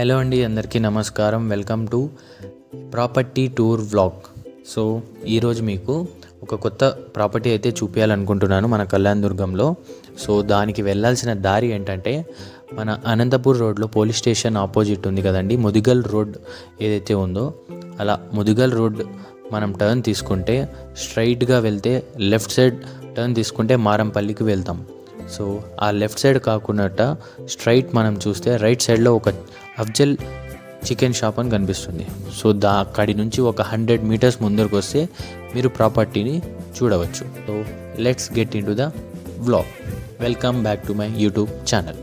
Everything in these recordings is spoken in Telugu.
హలో అండి అందరికీ నమస్కారం. Welcome to property tour vlog. So ఈరోజు మీకు ఒక కొత్త ప్రాపర్టీ అయితే చూపించాలనుకుంటున్నాను మన కళ్యాణ్ దుర్గంలో. సో దానికి వెళ్ళాల్సిన దారి ఏంటంటే మన అనంతపూర్ రోడ్లో పోలీస్ స్టేషన్ ఆపోజిట్ ఉంది కదండి ముదిగల్ రోడ్ ఏదైతే ఉందో. అలా ముదిగల్ రోడ్ మనం టర్న్ తీసుకుంటే స్ట్రైట్గా వెళ్తే లెఫ్ట్ సైడ్ టర్న్ తీసుకుంటే మారంపల్లికి వెళ్తాం. సో ఆ లెఫ్ట్ సైడ్ కాకుండా స్ట్రైట్ మనం చూస్తే రైట్ సైడ్లో ఒక అఫ్జల్ చికెన్ షాప్ అని కనిపిస్తుంది. సో దా అక్కడి నుంచి ఒక హండ్రెడ్ మీటర్స్ ముందరకు వస్తే మీరు ప్రాపర్టీని చూడవచ్చు. So let's get into the vlog. Welcome back to my YouTube channel.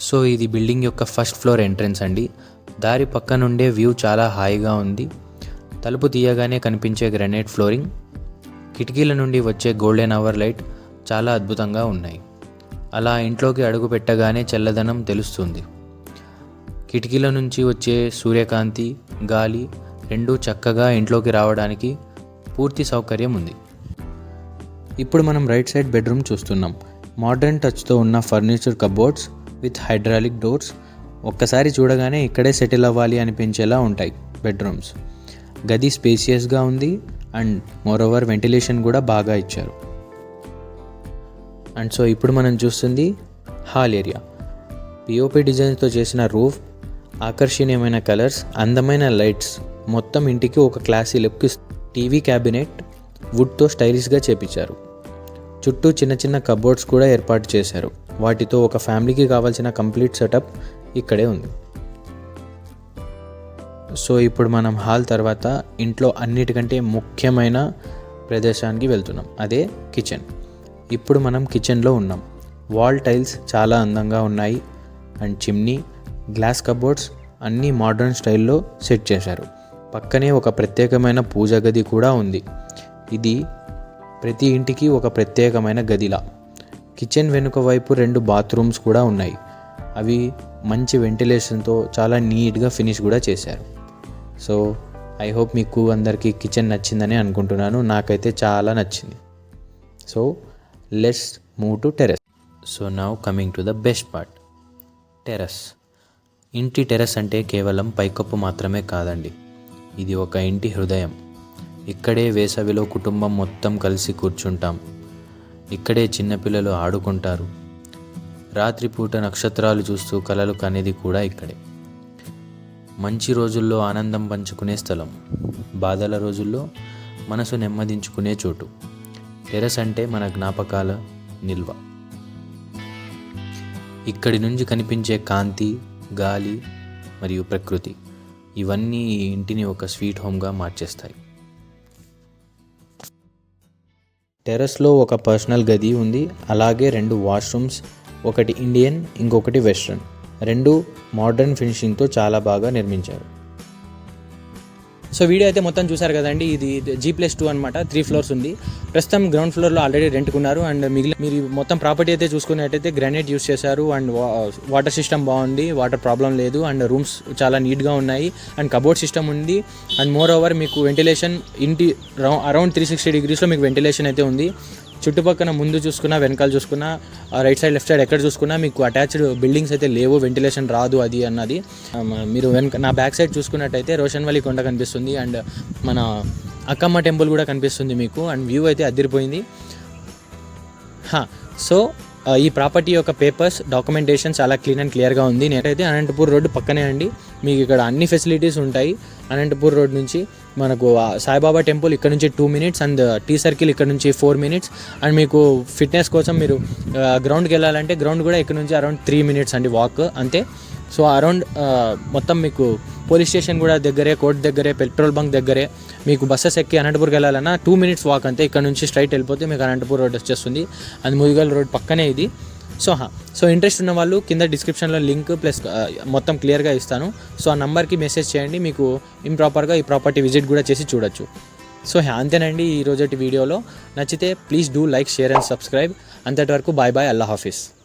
So ఇది బిల్డింగ్ యొక్క ఫస్ట్ ఫ్లోర్ ఎంట్రన్స్ అండి. దారి పక్క నుండే వ్యూ చాలా హాయిగా ఉంది. తలుపు తీయగానే కనిపించే గ్రనైట్ ఫ్లోరింగ్ కిటికీల నుండి వచ్చే గోల్డెన్ అవర్ లైట్ చాలా అద్భుతంగా ఉన్నాయి. అలా ఇంట్లోకి అడుగు పెట్టగానే చల్లదనం తెలుస్తుంది. కిటికీల నుంచి వచ్చే సూర్యకాంతి గాలి రెండూ చక్కగా ఇంట్లోకి రావడానికి పూర్తి సౌకర్యం ఉంది. ఇప్పుడు మనం రైట్ సైడ్ బెడ్రూమ్ చూస్తున్నాం. మోడర్న్ టచ్తో ఉన్న furniture cupboards with hydraulic doors ఒక్కసారి చూడగానే ఇక్కడే సెటిల్ అవ్వాలి అనిపించేలా ఉంటాయి బెడ్రూమ్స్. గది స్పేసియస్గా ఉంది అండ్ మోరోవర్ వెంటిలేషన్ కూడా బాగా ఇచ్చారు. అండ్ సో ఇప్పుడు మనం చూస్తుంది హాల్ ఏరియా పిఓపి డిజైన్స్తో చేసిన రూఫ్ ఆకర్షణీయమైన కలర్స్ అందమైన లైట్స్ మొత్తం ఇంటికి ఒక క్లాసీ లుక్ టీవీ క్యాబినెట్ వుడ్తో స్టైలిష్గా చేపించారు. చుట్టూ చిన్న చిన్న కబోర్డ్స్ కూడా ఏర్పాటు చేశారు. వాటితో ఒక ఫ్యామిలీకి కావాల్సిన కంప్లీట్ సెటప్ ఇక్కడే ఉంది. సో ఇప్పుడు మనం హాల్ తర్వాత ఇంట్లో అన్నిటికంటే ముఖ్యమైన ప్రదేశానికి వెళ్తున్నాం. అదే కిచెన్. ఇప్పుడు మనం కిచెన్లో ఉన్నాం. వాల్ టైల్స్ చాలా అందంగా ఉన్నాయి. అండ్ చిమ్నీ గ్లాస్ కబోర్డ్స్ అన్నీ మోడర్న్ స్టైల్లో సెట్ చేశారు. పక్కనే ఒక ప్రత్యేకమైన పూజ గది కూడా ఉంది. ఇది ప్రతి ఇంటికి ఒక ప్రత్యేకమైన గదిలా. కిచెన్ వెనుక వైపు రెండు బాత్రూమ్స్ కూడా ఉన్నాయి. అవి మంచి వెంటిలేషన్తో చాలా నీట్గా ఫినిష్ కూడా చేశారు. సో ఐ హోప్ మీకు అందరికీ కిచెన్ నచ్చిందని అనుకుంటున్నాను. నాకైతే చాలా నచ్చింది. So let's move to terrace so now coming to the best part terrace ఇంటి టెర్రస్ అంటే కేవలం పైకప్పు మాత్రమే కాదండి. ఇది ఒక ఇంటి హృదయం. ఇక్కడే వేసవిలో కుటుంబం మొత్తం కలిసి కూర్చుంటాం. ఇక్కడే చిన్నపిల్లలు ఆడుకుంటారు. రాత్రిపూట నక్షత్రాలు చూస్తూ కలలు కనేది కూడా ఇక్కడే. మంచి రోజుల్లో ఆనందం పంచుకునే స్థలం. బాధల రోజుల్లో మనసు నెమ్మదించుకునే చోటు. టెరస్ అంటే మన జ్ఞాపకాల నిల్వ. ఇక్కడి నుంచి కనిపించే కాంతి గాలి మరియు ప్రకృతి ఇవన్నీ ఈ ఇంటిని ఒక స్వీట్ హోమ్గా మార్చేస్తాయి. టెర్రస్లో ఒక పర్సనల్ గది ఉంది. అలాగే రెండు వాష్రూమ్స్ ఒకటి ఇండియన్ ఇంకొకటి వెస్ట్రన్. రెండు మోడర్న్ ఫినిషింగ్తో చాలా బాగా నిర్మించారు. సో వీడియో అయితే మొత్తం చూసారు కదండి. ఇది జీ ప్లస్ టూ అనమాట త్రీ ఫ్లోర్స్ ఉంది. ప్రస్తుతం గ్రౌండ్ ఫ్లోర్లో ఆల్రెడీ రెంట్కున్నారు అండ్ మిగిలిన మీరు మొత్తం ప్రాపర్టీ అయితే చూసుకున్నట్టయితే గ్రానైట్ యూస్ చేశారు. అండ్ వాటర్ సిస్టమ్ బాగుంది. వాటర్ ప్రాబ్లం లేదు. అండ్ రూమ్స్ చాలా నీట్గా ఉన్నాయి. అండ్ కబోర్డ్ సిస్టమ్ ఉంది. అండ్ మోర్ ఓవర్ మీకు వెంటిలేషన్ ఇంటి అరౌండ్ త్రీ సిక్స్టీ డిగ్రీస్లో మీకు వెంటిలేషన్ అయితే ఉంది. చుట్టుపక్కన ముందు చూసుకున్నా వెనకాల చూసుకున్నా రైట్ సైడ్ లెఫ్ట్ సైడ్ ఎక్కడ చూసుకున్నా మీకు అటాచ్డ్ బిల్డింగ్స్ అయితే లేవు వెంటిలేషన్ రాదు అది అన్నది. మీరు వెనక నా బ్యాక్ సైడ్ చూసుకున్నట్టయితే రోషన్ కొండ కనిపిస్తుంది అండ్ మన అక్కమ్మ టెంపుల్ కూడా కనిపిస్తుంది మీకు అండ్ వ్యూ అయితే అదిరిపోయింది. సో ఈ ప్రాపర్టీ యొక్క పేపర్స్ డాక్యుమెంటేషన్ చాలా క్లీన్ అండ్ క్లియర్గా ఉంది. నేనైతే అనంతపూర్ రోడ్డు పక్కనే అండి. మీకు ఇక్కడ అన్ని ఫెసిలిటీస్ ఉంటాయి. అనంతపూర్ రోడ్ నుంచి మనకు సాయిబాబా టెంపుల్ ఇక్కడ నుంచి two minutes and T circle ఇక్కడ నుంచి ఫోర్ మినిట్స్. అండ్ మీకు ఫిట్నెస్ కోసం మీరు గ్రౌండ్కి వెళ్ళాలంటే గ్రౌండ్ కూడా ఇక్కడ నుంచి అరౌండ్ త్రీ మినిట్స్ అండి వాక్. అంతే. సో అరౌండ్ మొత్తం మీకు పోలీస్ స్టేషన్ కూడా దగ్గరే కోర్ట్ దగ్గరే పెట్రోల్ బంక్ దగ్గరే. మీకు బస్సెస్ ఎక్కి అనంతపూర్కి వెళ్ళాలన్నా టూ మినిట్స్ వాక్ అంతే. ఇక్కడ నుంచి స్ట్రైట్ వెళ్ళిపోతే మీకు అనంతపూర్ రోడ్ వచ్చేస్తుంది. అది ముదిగల్ రోడ్ పక్కనే ఇది. సో హా. సో ఇంట్రెస్ట్ ఉన్న వాళ్ళు కింద డిస్క్రిప్షన్లో లింక్ ప్లస్ మొత్తం క్లియర్గా ఇస్తాను. సో ఆ నెంబర్కి మెసేజ్ చేయండి. మీకు ఇంప్రాపర్గా ఈ ప్రాపర్టీ విజిట్ కూడా చేసి చూడొచ్చు. సో హా, అంతేనండి ఈ రోజటి వీడియోలో. నచ్చితే please do like share and subscribe అంతటి వరకు బాయ్ బాయ్ అల్లా హాఫీస్